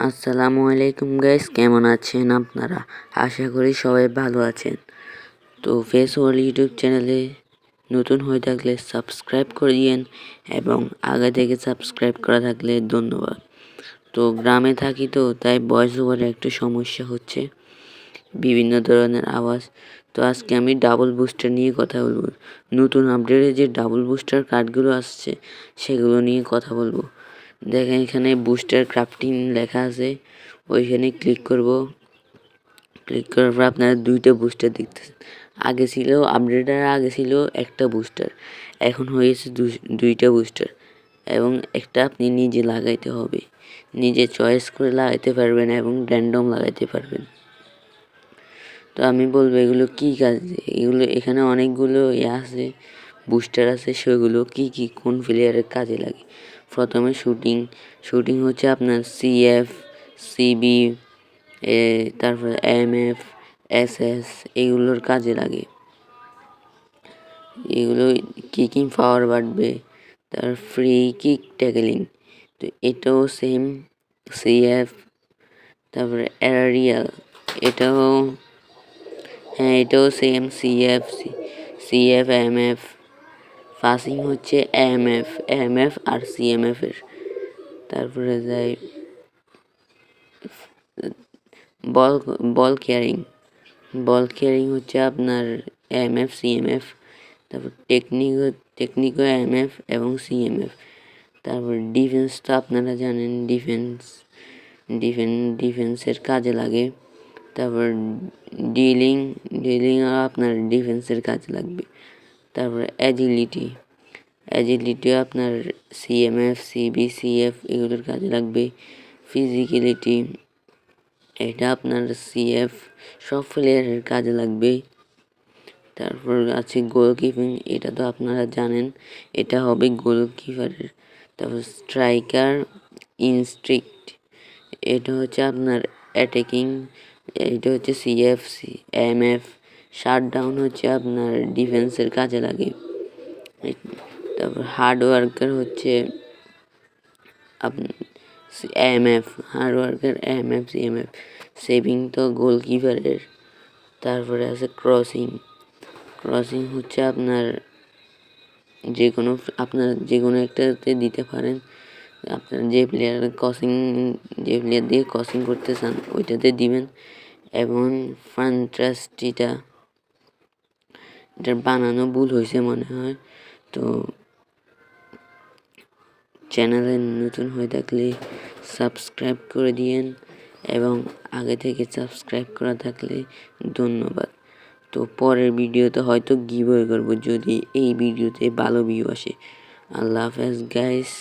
আসসালামু আলাইকুম গাইস কেমন আছেন আপনারা? আশা করি সবাই ভালো আছেন। তো ফেস ওয়ার্ল্ড ইউটিউব চ্যানেলে নতুন হয়ে থাকলে সাবস্ক্রাইব করে দিয়েন এবং আগে থেকে সাবস্ক্রাইব করা থাকলে ধন্যবাদ। তো গ্রামে থাকি তো, তাই ভয়েস ওভারে একটু সমস্যা হচ্ছে, বিভিন্ন ধরনের আওয়াজ। তো আজকে আমি ডাবল বুস্টার নিয়ে কথা বলব। নতুন আপডেটে যে ডাবল বুস্টার কার্ডগুলো আসছে, সেগুলো নিয়ে কথা বলব। দেখেন এখানে বুস্টার ক্রাফটিং লেখা আছে, ওইখানে ক্লিক করব। ক্লিক করার পর আপনারা দুইটা বুস্টার দেখতেছেন। আগে ছিল আপডেটের আগে ছিল একটা বুস্টার এখন হয়েছে দুইটা বুস্টার এবং একটা আপনি নিজে লাগাইতে হবে। নিজে চয়েস করে লাগাইতে পারবেন এবং র্যান্ডম লাগাইতে পারবেন। তো আমি বলব এগুলো কী কাজ? এগুলো এখানে অনেকগুলো ইয়ে আছে। বুস্টার আছে, সেগুলো কী কী, কোন প্লেয়ারের কাজে লাগে? প্রথমে শুটিং শুটিং হচ্ছে আপনার সিএফ সিবি তারপর এম এফ এস এস এগুলোর কাজে লাগে। এগুলো কিকিং পাওয়ার বাড়বে, তার ফ্রি কিক ট্যাকলিং তো এটাও সেম সিএফ তারপরে এরিয়াল এটাও হ্যাঁ এটাও same CF CF M F passing হচ্ছে এম এফ এম এফ আর সিএমএফ এর। তারপরে যাই বল বল কেয়ারিং বল কেয়ারিং হচ্ছে আপনার এম এফ তারপর টেকনিক টেকনিকও এম এফ এবং সিএমএফ তারপর ডিফেন্স তো আপনারা জানেন ডিফেন্স ডিফেন্স ডিফেন্সের কাজে লাগে। তারপর ডিলিং ডিলিংও আপনার ডিফেন্সের কাজে লাগবে। তারপর অ্যাজিলিটি অ্যাজিলিটি আপনার সিএমএফ সিবি সিএফ এগুলোর কাজে লাগবে। ফিজিক্যালিটি এটা আপনার সিএফ সব প্লেয়ারের কাজে লাগবে। তারপর আছে গোলকিপিং এটা তো আপনারা জানেন, এটা হবে গোলকিপারের তারপর স্ট্রাইকার ইনস্ট্রিক্ট এটা হচ্ছে আপনার অ্যাটাকিং এটা হচ্ছে CF C M F shut down হচ্ছে আপনার ডিফেন্সের কাজে লাগে। তারপর হার্ড ওয়ার্কার হচ্ছে M F hard worker M F C M F saving তো গোলকিপারের। তারপরে আছে ক্রসিং। ক্রসিং হচ্ছে আপনার যে কোনো আপনার যে কোনো একটাতে দিতে পারেন। আপনার যে প্লেয়ার ক্রসিং যে প্লেয়ার দিয়ে ক্রসিং করতে চান, ওইটাতে দিবেন। এবং ফান্ট্রাস্টিটা এটার বানানো ভুল হয়েছে মনে হয়। তো চ্যানেলে নতুন হয়ে থাকলে সাবস্ক্রাইব করে দিয়েন এবং আগে থেকে সাবস্ক্রাইব করা থাকলে ধন্যবাদ। তো পরের ভিডিওতে হয়তো গিভওয়ে করব যদি এই ভিডিওতে ভালো ভিউ আসে। আল্লাহ হাফেজ গাইস